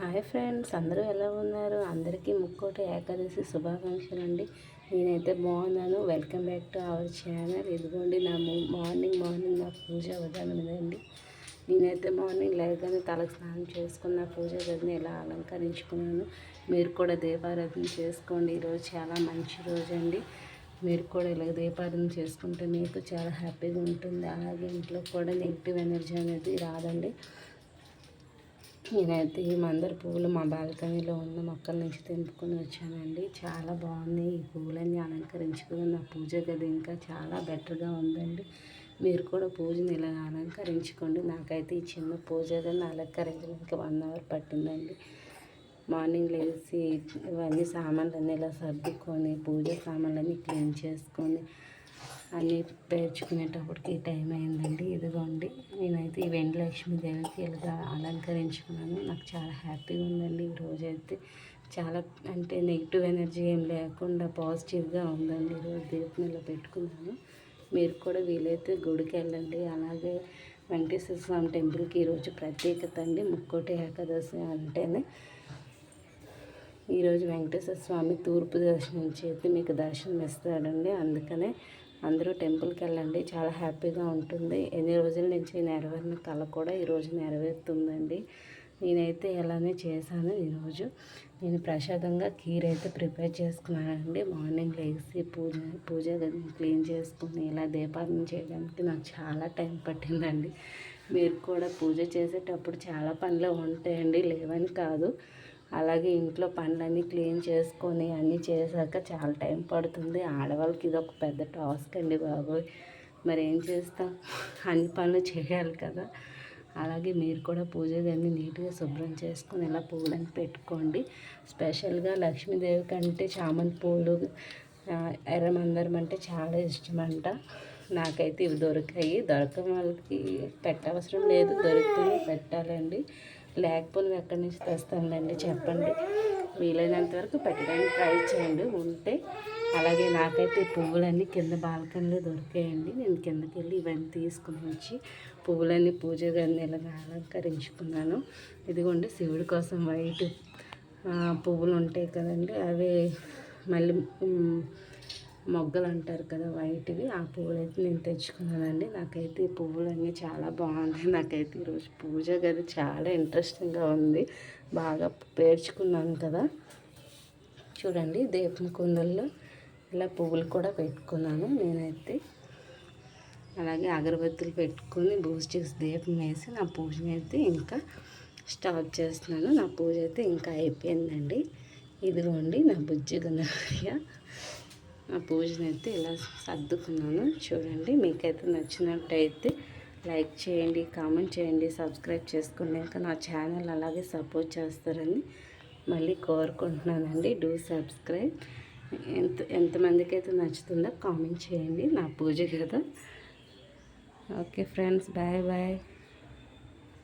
Hi friends అందరూ ఎలా ఉన్నారు? అందరికీ ముక్కోటి ఏకాదశి శుభాకాంక్షలు అండి నేనైతే బాగున్నాను. Welcome back to our channel. ఇదిగోండి నా మార్నింగ్ మార్నింగ్ నా పూజ విధానం నేనైతే మార్నింగ్ లేకనే తలకు స్నానం చేసుకున్న పూజ గదిని ఇలా అలంకరించుకున్నాను. మీరు కూడా దీపారాధన చేసుకోండి. ఈరోజు చాలా మంచి రోజు అండి మీరు కూడా ఇలా దీపారాధన చేసుకుంటే మీకు చాలా హ్యాపీగా ఉంటుంది. అలాగే ఇంట్లో కూడా నెగిటివ్ ఎనర్జీ అనేది రాదండి. నేనైతే ఈ మందర పువ్వులు మా బాల్కనీలో ఉన్న మొక్కల నుంచి తెంపుకొని వచ్చానండి. చాలా బాగుంది ఈ పువ్వులన్నీ అలంకరించుకుని నా పూజ గది ఇంకా చాలా బెటర్గా ఉందండి. మీరు కూడా పూజని ఇలా అలంకరించుకోండి. నాకైతే ఈ చిన్న పూజ గదిని అలంకరించడానికి వన్ అవర్ పట్టిందండి. మార్నింగ్ లేచి ఇవన్నీ సామాన్లన్నీ ఇలా సర్దుకొని పూజ సామాన్లన్నీ క్లీన్ చేసుకొని అన్నీ పేర్చుకునేటప్పటికి టైం అయిందండి. ఇదిగోండి నేనైతే ఈ వెండి దేవికి ఇలా అలంకరించుకున్నాను. నాకు చాలా హ్యాపీగా ఉందండి. ఈరోజు అయితే చాలా అంటే నెగిటివ్ ఎనర్జీ ఏం లేకుండా పాజిటివ్గా ఉందండి. ఈరోజు దీపం ఇలా పెట్టుకున్నాను. మీరు కూడా వీలైతే గుడికి వెళ్ళండి. అలాగే వెంకటేశ్వర స్వామి టెంపుల్కి ఈరోజు ప్రత్యేకత అండి. ముక్కోటి ఏకాదశి అంటేనే ఈరోజు వెంకటేశ్వర స్వామి తూర్పు దర్శనం చేతి మీకు దర్శనం ఇస్తాడండి అందుకనే అందరూ టెంపుల్కి వెళ్ళండి. చాలా హ్యాపీగా ఉంటుంది. ఎన్ని రోజుల నుంచి నెరవేరిన కళ కూడా ఈరోజు నెరవేరుతుందండి. నేనైతే ఇలానే చేశాను ఈరోజు. నేను ప్రసాదంగా కీర్ అయితే ప్రిపేర్ చేసుకున్నానండి. మార్నింగ్ లేచి పూజ పూజ క్లీన్ చేసుకుని ఇలా దీపాలను చేయడానికి నాకు చాలా టైం పట్టిందండి. మీరు కూడా పూజ చేసేటప్పుడు చాలా పనులు ఉంటాయండి. లేవని కాదు. అలాగే ఇంట్లో పనులన్నీ క్లీన్ చేసుకొని అన్నీ చేశాక చాలా టైం పడుతుంది. ఆడవాళ్ళకి ఇది ఒక పెద్ద టాస్క్ అండి బాబోయ్. మరి ఏం చేస్తాం? అన్ని పనులు చేయాలి కదా. అలాగే మీరు కూడా పూజ గదిని నీట్గా శుభ్రం చేసుకొని ఇలా పువ్వులని పెట్టుకోండి. స్పెషల్గా లక్ష్మీదేవి కంటే చామంతి పూలు ఎర్రమందరం అంటే చాలా ఇష్టమంట. నాకైతే ఇవి దొరికాయి. దొరకని వాళ్ళకి పెట్టవసరం లేదు. దొరికితే పెట్టాలండి. లేకపోతే ఎక్కడి నుంచి తెస్తానులేండి చెప్పండి. వీలైనంత వరకు పెట్టడానికి ట్రై చేయండి. ఉంటే అలాగే నాకైతే పువ్వులన్నీ కింద బాల్కనీలో దొరికాయండి. నేను కిందకి వెళ్ళి ఇవన్నీ తీసుకుని వచ్చి పువ్వులన్నీ పూజ గదిని ఇలాగా అలంకరించుకున్నాను. ఇదిగోండి శివుడి కోసం వైట్ పువ్వులు ఉంటాయి కదండి. అవి మళ్ళీ మొగ్గలు అంటారు కదా వైట్వి. ఆ పువ్వులు అయితే నేను తెచ్చుకున్నానండి. నాకైతే ఈ పువ్వులన్నీ చాలా బాగున్నాయి. నాకైతే ఈరోజు పూజ గది చాలా ఇంట్రెస్టింగ్గా ఉంది. బాగా పేర్చుకున్నాను కదా. చూడండి దీపం కుందల్లో ఇలా పువ్వులు కూడా పెట్టుకున్నాను నేనైతే. అలాగే అగరబత్తులు పెట్టుకుని చేసి దీపం వేసి నా పూజని అయితే ఇంకా స్టార్ట్ చేస్తున్నాను. నా పూజ అయితే ఇంకా అయిపోయిందండి. ఇదిగోండి నా బుజ్జి గణయ్య నా పూజను అయితే ఇలా సర్దుకున్నాను చూడండి. మీకైతే నచ్చినట్టయితే లైక్ చేయండి కామెంట్ చేయండి సబ్స్క్రైబ్ చేసుకోండి. ఇంకా నా ఛానల్ అలాగే సపోర్ట్ చేస్తారని మళ్ళీ కోరుకుంటున్నానండి. Do subscribe. ఎంత ఎంతమందికి అయితే నచ్చుతుందో కామెంట్ చేయండి. నా పూజ కదా. Okay friends bye bye.